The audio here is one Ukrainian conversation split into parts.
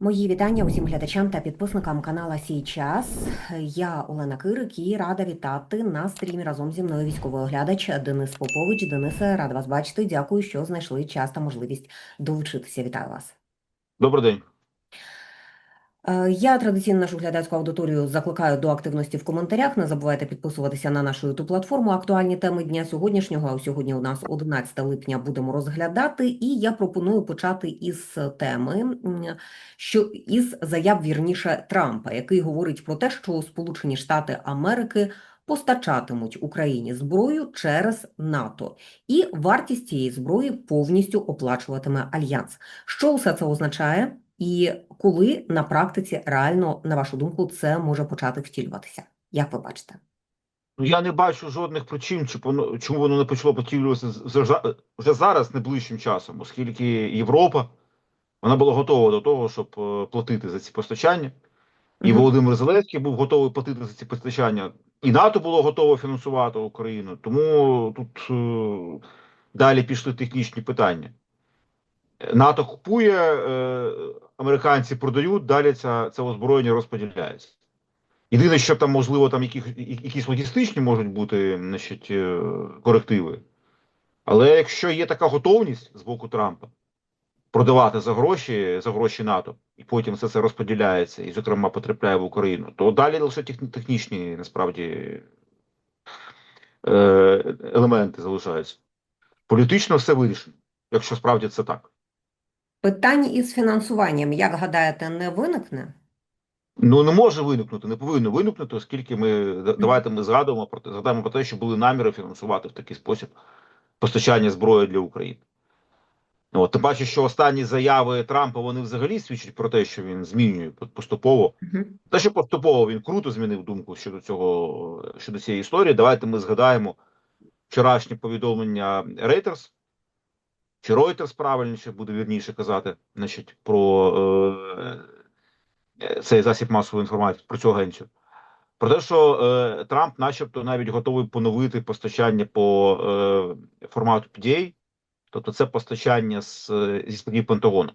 Мої вітання усім глядачам та підписникам канала Сій час. Я Олена Кирик і рада вітати на стрімі разом зі мною військовий оглядач Денис Попович. Денисе, рада вас бачити. Дякую, що знайшли час та можливість долучитися. Вітаю вас. Добрий день. Е, Я традиційно нашу глядацьку аудиторію закликаю до активності в коментарях. Не забувайте підписуватися на нашу youtube платформу. Актуальні теми дня сьогоднішнього. А сьогодні у нас 11 липня будемо розглядати. І я пропоную почати із теми, що із заяв вірніше Трампа, який говорить про те, що Сполучені Штати Америки постачатимуть Україні зброю через НАТО, і вартість цієї зброї повністю оплачуватиме альянс. Що усе це означає? І коли на практиці реально, на вашу думку, це може почати втілюватися? Як ви бачите? Ну, я не бачу жодних причин, чому воно не почало з- вже зараз найближчим часом, оскільки Європа вона була готова до того, щоб е, платити за ці постачання. І Мгм. Володимир Зеленський був готовий платити за ці постачання, і НАТО було готове фінансувати Україну. Тому тут е, далі пішли технічні питання. НАТО купує, е, американці продають, далі ця, це озброєння розподіляється. Єдине, що там, можливо, там яких, якісь логістичні можуть бути значить, е, корективи. Але якщо є така готовність з боку Трампа продавати за гроші, за гроші НАТО, і потім все це розподіляється і, зокрема, потрапляє в Україну, то далі лише технічні насправді е, елементи залишаються. Політично все вирішено, якщо справді це так. Питань із фінансуванням, як гадаєте, не виникне? Ну не може виникнути, не повинно виникнути, оскільки ми давайте ми згадуємо про те, згадаємо про те, що були наміри фінансувати в такий спосіб постачання зброї для України. Ну, от, тим паче, що останні заяви Трампа вони взагалі свідчать про те, що він змінює по- поступово. Мгм. Те, що поступово він круто змінив думку щодо цього щодо цієї історії. Давайте ми згадаємо вчорашнє повідомлення Reuters, чи Reuters, правильніше буде вірніше казати, значить, про е, е, цей засіб масової інформації, про цю агенцію. Про те, що е, Трамп, начебто, навіть готовий поновити постачання по е, формату PDA, тобто це постачання з, е, зі складів Пентагону,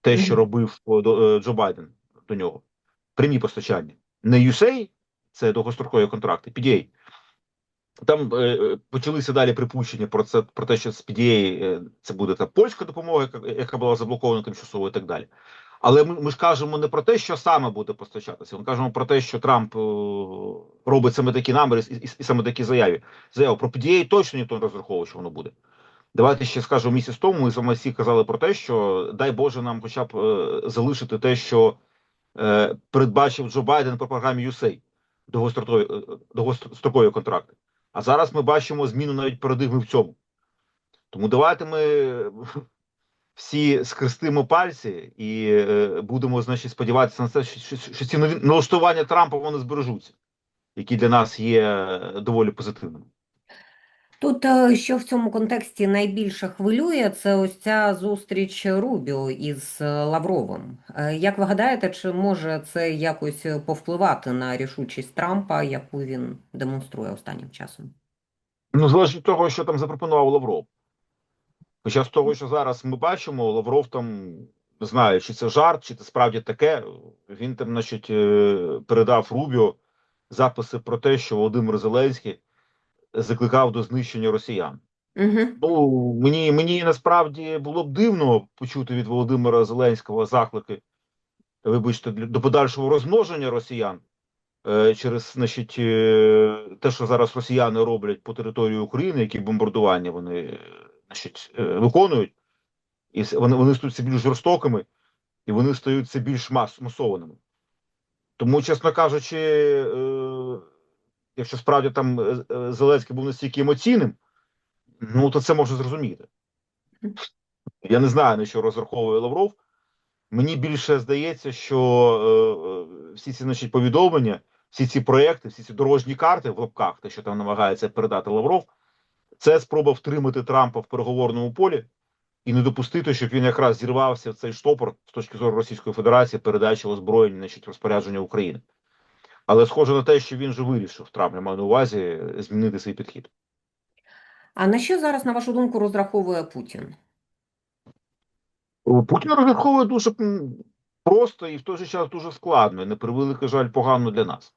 те, що робив е, до- е, Джо Байден до нього, прямі постачання. Не USA, це довгострокові контракти, PDA. Там е, е, почалися далі припущення про це про те, що з PDA е, це буде та польська допомога, яка, яка була заблокована тимчасово і так далі. Але ми, ми ж кажемо не про те, що саме буде постачатися. Ми кажемо про те, що Трамп е, робить саме такі наміри і, і, і саме такі заяви. Заяву про PDA точно ніхто не розраховував, що воно буде. Давайте ще скажу місяць тому. Ми вами всі казали про те, що дай Боже нам, хоча б е, залишити те, що е, передбачив Джо Байден по програмі USAID, довгострокові, е, довгострокові контракти. А зараз ми бачимо зміну навіть парадигми в цьому. Тому давайте ми всі скрестимо пальці і е, будемо, значить, сподіватися на те, що, що, що ці налаштування Трампа вони збережуться, які для нас є е, доволі позитивними. Тут, е, що в цьому контексті найбільше хвилює, це ось ця зустріч Рубіо із е, Лавровим. Е, Як ви гадаєте, чи може це якось повпливати на рішучість Трампа, яку він демонструє останнім часом? Ну, залежить від того, що там запропонував Лавров. Хоча з того, що зараз ми бачимо, Лавров там не знаю, чи це жарт, чи це справді таке. Він там, значить, передав Рубіо записи про те, що Володимир Зеленський закликав до знищення росіян. Угу. Ну мені мені насправді було б дивно почути від Володимира Зеленського заклики, вибачте, до подальшого розмноження росіян е, через значить, е, те, що зараз росіяни роблять по території України, які бомбардування вони е, значить, е, виконують, і вони, вони стають більш жорстокими, і вони стають більш мас, масованими. Тому, чесно кажучи, е, якщо справді там е, е, Зеленський був настільки емоційним, ну то це можна зрозуміти. Я не знаю, на що розраховує Лавров. Мені більше здається, що е, е, всі ці значить, повідомлення, всі ці проекти, всі ці дорожні карти в лапках, те, що там намагається передати Лавров, це спроба втримати Трампа в переговорному полі і не допустити, щоб він якраз зірвався в цей штопор з точки зору Російської Федерації передачі озброєння, значить, розпорядження України. Але схоже на те, що він же вирішив Трамп, я маю на увазі, змінити свій підхід. А на що зараз, на вашу думку, розраховує Путін? Путін розраховує дуже просто і в той же час дуже складно, і на превеликий жаль, погано для нас.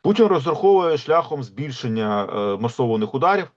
Путін розраховує шляхом збільшення е, масованих ударів,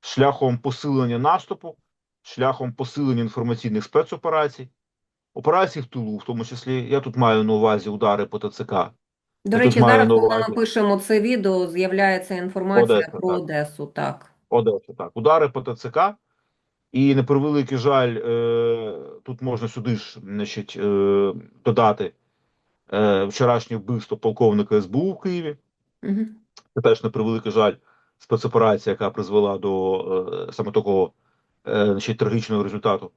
шляхом посилення наступу, шляхом посилення інформаційних спецоперацій, операцій в тилу, в тому числі. Я тут маю на увазі удари по ТЦК. До Я речі, тут маю зараз, на коли увазі ми пишемо це відео, з'являється інформація Одеса, про так. Одесу. Так. Одесу, так. Удари по ТЦК. І на превеликий жаль, е, тут можна сюди ж значить, е, додати е, вчорашнє вбивство полковника СБУ в Києві. Угу. Це теж на превеликий жаль, спецоперація, яка призвела до е, саме такого е, значить, трагічного результату.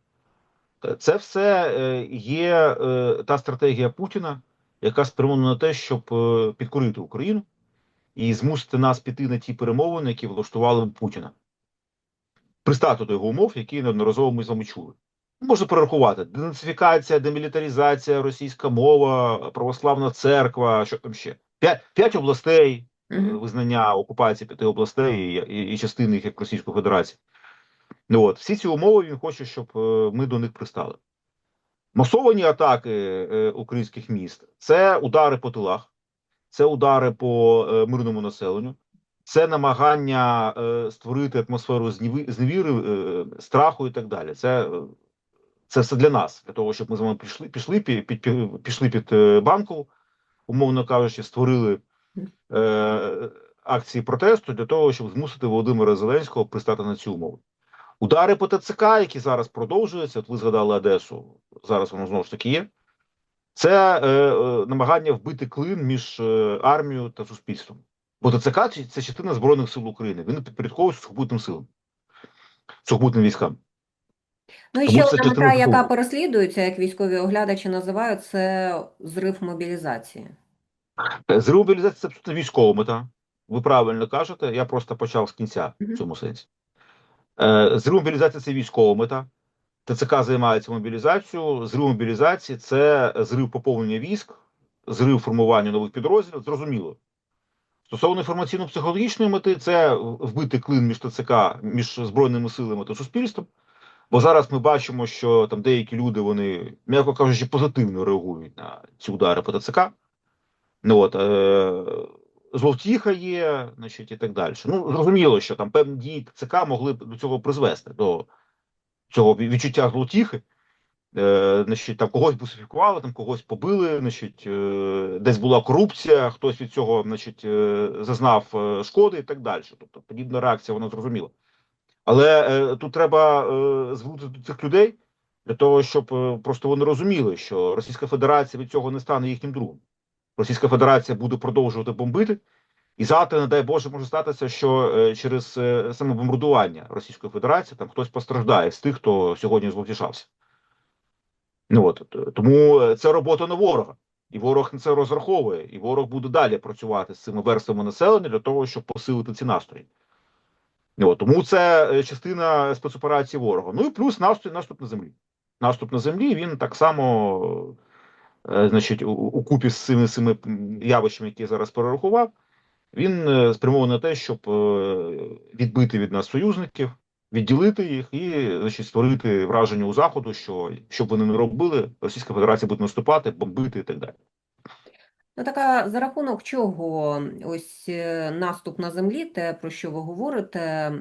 Е, Це все е, є е, та стратегія Путіна, яка спрямована на те, щоб е, підкорити Україну і змусити нас піти на ті перемовини, які влаштували Путіна. Пристати до його умов, які неодноразово ми з вами чули. Можна перерахувати: денацифікація, демілітаризація, російська мова, православна церква, що там ще. П'ять, п'ять областей, е, визнання окупації п'яти областей і, і, і частини їх як Російської Федерації. Ну, от, всі ці умови він хоче, щоб е, ми до них пристали. Масовані атаки е, українських міст це удари по тилах, це удари по е, мирному населенню, це намагання е, створити атмосферу зневіри, страху і так далі. Це, це все для нас, для того, щоб ми з вами пішли, пішли, під, під, пішли під банку, умовно кажучи, створили акції протесту для того, щоб змусити Володимира Зеленського пристати на ці умови. Удари по ТЦК, які зараз продовжуються, от ви згадали Одесу, зараз воно знову ж таки є. Це е, е, намагання вбити клин між е, армією та суспільством. Бо ТЦК це- частина Збройних сил України. Він підпорядковується сухопутним силам, сухопутним військам. Ну і Тому ще одна мета, яка переслідується, як військові оглядачі називають, це зрив мобілізації. Е, Зрив мобілізації це абсолютно військова мета. Ви правильно кажете, я просто почав з кінця в цьому сенсі. Е, Зрив мобілізації це військова мета. ТЦК займається мобілізацією. Зрив мобілізації це зрив поповнення військ, зрив формування нових підрозділів. Зрозуміло. Стосовно інформаційно-психологічної мети, це вбити клин між ТЦК, між збройними силами та суспільством. Бо зараз ми бачимо, що там деякі люди, вони, м'яко кажучи, позитивно реагують на ці удари по ТЦК. Ну от, е, зловтіха є, значить, і так далі. Ну, зрозуміло, що там певні дії ТЦК могли б до цього призвести, до цього відчуття зловтіхи. Е, значить, там когось бусифікували, там когось побили, значить, е, десь була корупція, хтось від цього значить, е, зазнав е, шкоди і так далі. Тобто подібна реакція, вона зрозуміла. Але е, тут треба е, звернутися до цих людей для того, щоб е, просто вони розуміли, що Російська Федерація від цього не стане їхнім другом. Російська Федерація буде продовжувати бомбити, і завтра, не дай Боже, може статися, що е, через е, саме бомбардування Російської Федерації там хтось постраждає з тих, хто сьогодні зловтішався. Ну от тому е, це робота на ворога, і ворог на це розраховує, і ворог буде далі працювати з цими верствами населення для того, щоб посилити ці настрої. Ну, От, тому це частина спецоперації ворога. Ну і плюс наступ, наступ на землі. Наступ на землі він так само, значить, у, купі з цими, цими явищами, які я зараз перерахував, він е, спрямований на те, щоб е, відбити від нас союзників, відділити їх і значить, створити враження у заходу, що що б вони не робили, Російська Федерація буде наступати, бомбити і так далі. Ну, така за рахунок чого ось е, наступ на землі, те, про що ви говорите,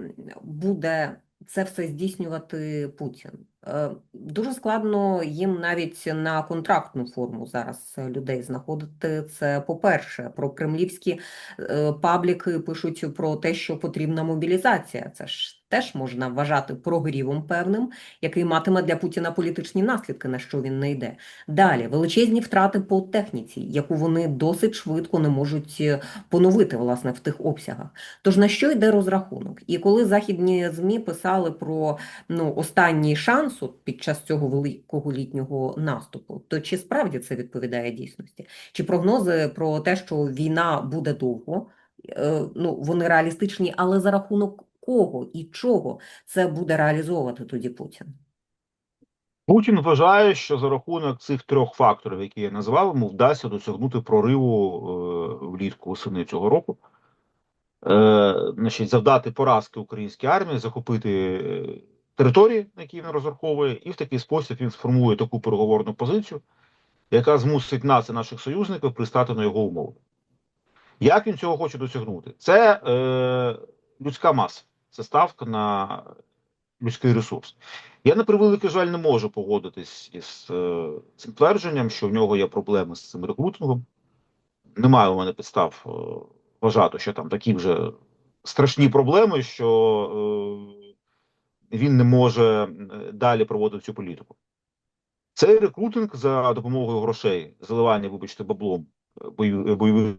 буде це все здійснювати Путін. Е, Дуже складно їм навіть на контрактну форму зараз людей знаходити. Це по-перше, про кремлівські е, пабліки пишуть про те, що потрібна мобілізація. Це ж теж можна вважати прогрівом певним, який матиме для Путіна політичні наслідки, на що він не йде. Далі величезні втрати по техніці, яку вони досить швидко не можуть е, поновити власне в тих обсягах. Тож на що йде розрахунок? І коли західні змі писали про ну останній шанс під час цього великого літнього наступу, то чи справді це відповідає дійсності? Чи прогнози про те, що війна буде довго? е, Ну вони реалістичні, але за рахунок кого і чого це буде реалізовувати тоді Путін? Путін вважає, що за рахунок цих трьох факторів, які я назвав, йому вдасться досягнути прориву е, влітку восени цього року, е, значить, завдати поразки українській армії, захопити е, території, на які він розраховує, і в такий спосіб він сформує таку переговорну позицію, яка змусить нас і наших союзників пристати на його умови. Як він цього хоче досягнути? Це е, людська маса, це ставка на людський ресурс. Я на превеликий жаль не можу погодитись із е, цим твердженням, що в нього є проблеми з цим рекрутингом. Немає у мене підстав е, вважати, що там такі вже страшні проблеми, що е, він не може е, далі проводити цю політику. Цей рекрутинг за допомогою грошей, заливання, вибачте, баблом е, бойових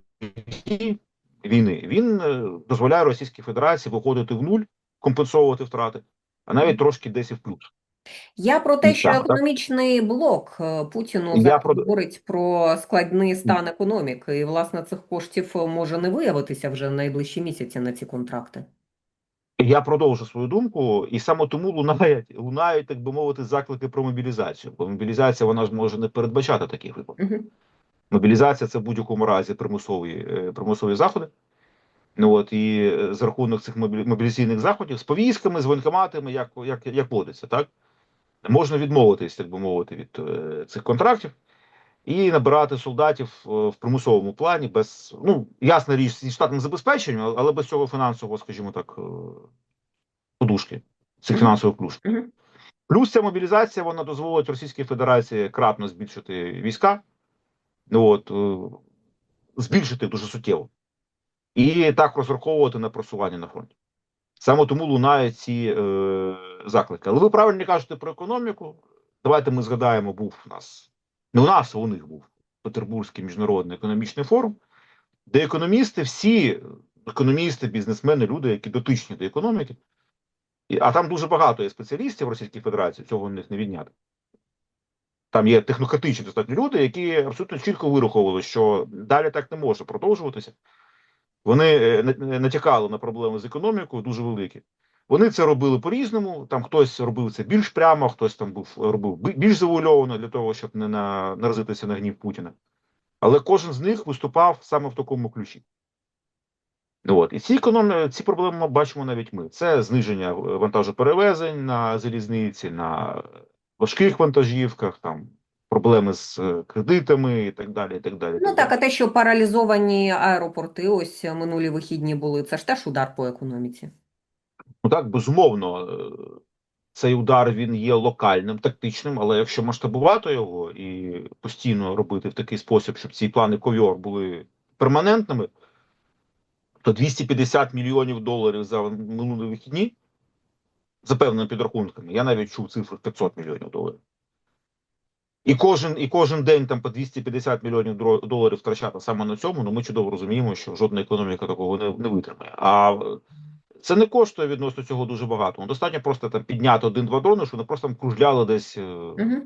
дій, війни, він е, дозволяє Російській Федерації виходити в нуль, компенсовувати втрати, а навіть трошки десь і в плюс. Я про те, що економічний блок е, Путіну Я про- говорить про складний стан економіки, і, власне, цих коштів е, може не виявитися вже в найближчі місяці на ці контракти. Я продовжу свою думку, і саме тому лунають, лунають, так би мовити, заклики про мобілізацію. Бо мобілізація вона ж може не передбачати таких випадків. Мобілізація це в будь-якому разі примусові, е, примусові заходи. Ну от і е, за рахунок цих мобілі- мобілізаційних заходів з повістками, з воєнкоматами, як, як, як водиться, так можна відмовитись, так би мовити, від е, цих контрактів і набирати солдатів в примусовому плані без ну ясна річ зі штатним забезпеченням, але без цього фінансового, скажімо так, подушки цих фінансових плюс. Плюс ця мобілізація вона дозволить Російській Федерації кратно збільшити війська, от е, збільшити дуже суттєво, і так розраховувати на просування на фронті. Саме тому лунають ці е, заклики. Але ви правильно кажете про економіку. Давайте ми згадаємо, був у нас не у нас, а у них був Петербурзький міжнародний економічний форум, де економісти, всі економісти, бізнесмени, люди, які дотичні до економіки, а там дуже багато є спеціалістів в Російській Федерації, цього в них не відняти. Там є технократичні достатньо люди, які абсолютно чітко вираховували, що далі так не може продовжуватися. Вони е, натякали на проблеми з економікою дуже великі. Вони це робили по-різному. Там хтось робив це більш прямо, хтось там був робив більш завуальовано для того, щоб не наразитися на гнів Путіна. Але кожен з них виступав саме в такому ключі. От. І ці економі... ці проблеми ми бачимо навіть ми. Це зниження е, вантажоперевезень на залізниці, на важких вантажівках, там проблеми з е, кредитами і так далі. І так далі, Ну так а те, що паралізовані аеропорти, ось е, минулі вихідні були, це ж теж удар по економіці. Ну так, безумовно, е, цей удар він є локальним, тактичним, але якщо масштабувати його і постійно робити в такий спосіб, щоб ці плани ковьор були перманентними, то 250 мільйонів доларів за минулі вихідні, за певними підрахунками, я навіть чув цифру 500 мільйонів доларів. І кожен, і кожен день там по 250 мільйонів доларів втрачати саме на цьому, ну ми чудово розуміємо, що жодна економіка такого не, не витримає. А е, це не коштує відносно цього дуже багато. Ну, достатньо просто там підняти один-два дрони, щоб вони просто там кружляли десь Угу.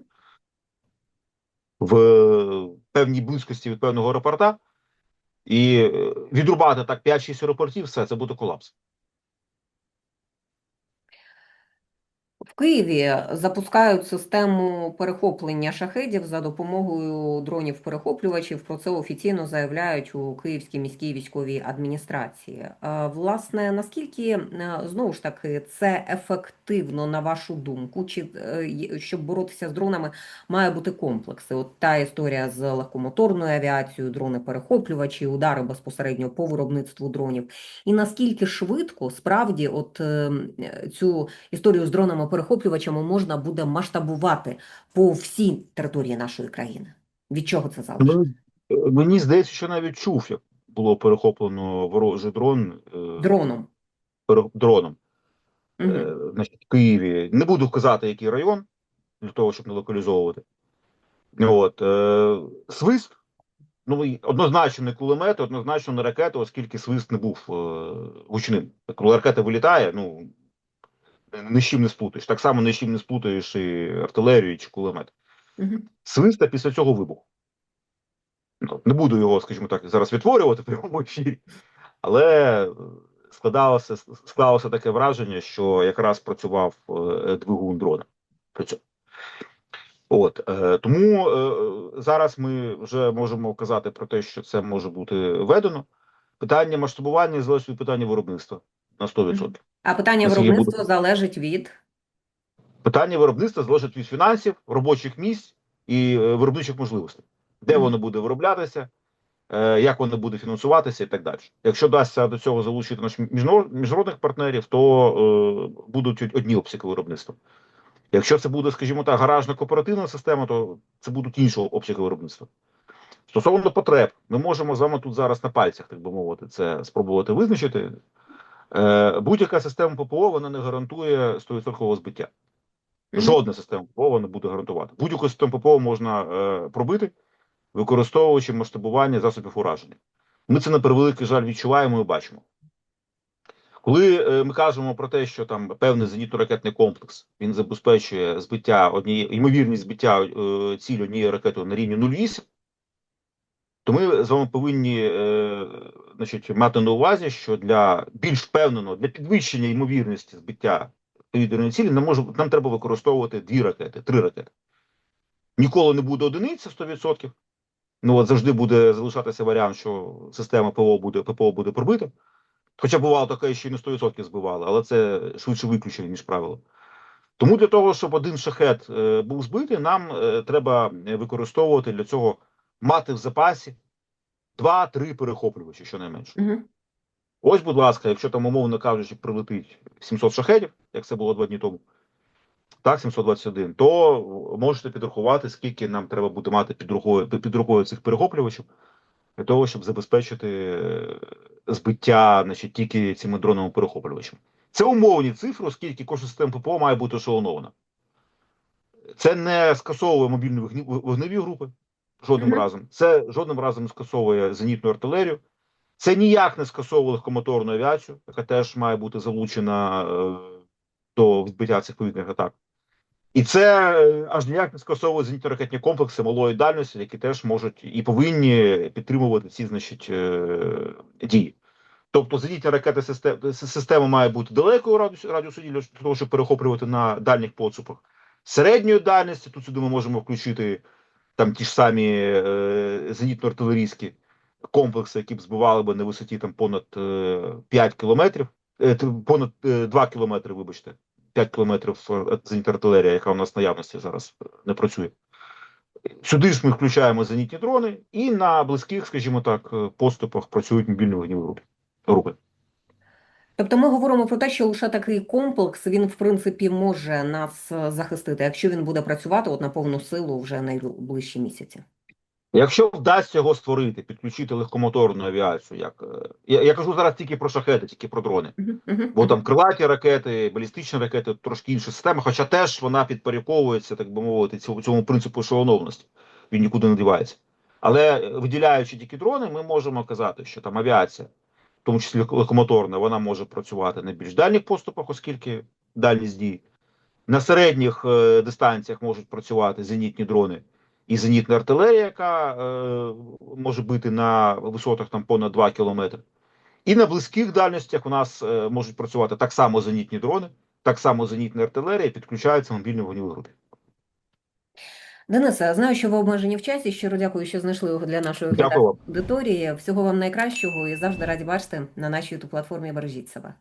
в певній близькості від певного аеропорта, і е, відрубати так 5-6 аеропортів, все це буде колапс. Києві запускають систему перехоплення шахедів за допомогою дронів-перехоплювачів. Про це офіційно заявляють у Київській міській військовій адміністрації. Е, Власне, наскільки е, знову ж таки це ефективно на вашу думку? Чи е, щоб боротися з дронами, має бути комплекси? От та історія з легкомоторною авіацією, дрони-перехоплювачі, удари безпосередньо по виробництву дронів. І наскільки швидко справді, от е, цю історію з дронами-перехоплювачами можна буде масштабувати по всій території нашої країни. Від чого це залежить? Ну, е, Мені здається, що навіть чув, як було перехоплено ворожий дрон е, Дроном. пере- дроном. Е, значить, в Києві. Не буду казати, який район, для того, щоб не локалізовувати. От, е, свист, ну однозначно не кулемети, однозначно не ракети, оскільки свист не був е, гучним. Коли ракета вилітає, ну ні з чим не сплутаєш. Так само ні з чим не сплутаєш і артилерію чи кулемет. Мгм. Свист, а після цього вибух. Ну, не буду його, скажімо так, зараз відтворювати в прямому ефірі, але е, складалося, склалося таке враження, що якраз працював е, двигун дрона. От е, тому е, зараз ми вже можемо казати про те, що це може бути введено. Питання масштабування залежить від питання виробництва на 100%. А питання Наскільки виробництва буде? залежить від Питання виробництва залежить від фінансів, робочих місць і е, виробничих можливостей, де воно буде вироблятися, е, як воно буде фінансуватися і так далі. Якщо вдасться до цього залучити наших міжнарод- міжнародних партнерів, то е, будуть одні обсяги виробництва. Якщо це буде, скажімо так, гаражна кооперативна система, то це будуть інші обсяги виробництва. Стосовно потреб, ми можемо з вами тут зараз на пальцях, так би мовити, це спробувати визначити. Е, будь-яка система ППО вона не гарантує 100% збиття. Жодна система ППО не буде гарантувати. Будь-яку систему ППО можна е, пробити, використовуючи масштабування засобів ураження. Ми це на превеликий жаль відчуваємо і бачимо. Коли е, ми кажемо про те, що там певний зенітно-ракетний комплекс він забезпечує збиття однієї ймовірність збиття е, цілі однієї ракети на рівні 0,8, то ми з вами повинні е, значить, мати на увазі, що для більш впевненого, для підвищення ймовірності збиття повітряної цілі нам, може, нам треба використовувати дві ракети, три ракети. Ніколи не буде одиниця 100%. Ну от завжди буде залишатися варіант, що система ПВО буде, ППО буде пробита. Хоча бувало таке, що і не 100% збивали, але це швидше виключення, ніж правило. Тому для того, щоб один шахет е, був збитий, нам е, треба е, використовувати для цього мати в запасі 2-3 перехоплювачі, щонайменше. Мгм. Ось, будь ласка, якщо там, умовно кажучи, прилетить 700 шахетів, як це було два дні тому, так, 721, то можете підрахувати, скільки нам треба буде мати під рукою, під рукою цих перехоплювачів, для того, щоб забезпечити е, збиття значить, тільки цими дронами перехоплювачами. Це умовні цифри, оскільки кожна система ППО має бути ешелонована. Це не скасовує мобільні вогневі групи жодним Мгм. разом. Це жодним разом не скасовує зенітну артилерію. Це ніяк не скасовує легкомоторну авіацію, яка теж має бути залучена е, до відбиття цих повітряних атак. І це е, аж ніяк не скасовує зенітно-ракетні комплекси малої дальності, які теж можуть і повинні підтримувати ці значить, е, дії. Тобто зенітні ракети системи, система має бути далекою радіусу, радіусу дії для того, щоб перехоплювати на дальніх поцупах. Середньої дальності, тут сюди ми можемо включити там ті ж самі е, зенітно-артилерійські комплекси, які б збивали би на висоті там понад е, 5 кілометрів, е, понад е, 2 кілометри, вибачте, 5 кілометрів е, зенітна артилерія, яка у нас наявності зараз е, не працює. Сюди ж ми включаємо зенітні дрони, і на близьких, скажімо так, е, поступах працюють мобільні вогневі групи. Тобто ми говоримо про те, що лише такий комплекс, він, в принципі, може нас е, захистити, якщо він буде працювати от на повну силу вже найближчі місяці. Якщо вдасться його створити, підключити легкомоторну авіацію, як е, я, я кажу зараз тільки про шахети, тільки про дрони. Бо там крилаті ракети, балістичні ракети трошки інша система, хоча теж вона підпорядковується, так би мовити, цьому, цьому принципу ешелоновності. Він нікуди не дівається. Але е, виділяючи тільки дрони, ми можемо казати, що там авіація, в тому числі локомоторна, вона може працювати на більш дальніх поступах, оскільки дальність дій. На середніх е, дистанціях можуть працювати зенітні дрони і зенітна артилерія, яка е, може бити на висотах там понад 2 кілометри. І на близьких дальностях у нас е, можуть працювати так само зенітні дрони, так само зенітна артилерія, підключаються мобільні вогневі групи. Денисе, знаю, що ви обмежені в часі. Щиро дякую, що знайшли його для нашої аудиторії. Всього вам найкращого і завжди раді бачити на нашій youtube платформі. Бережіть себе.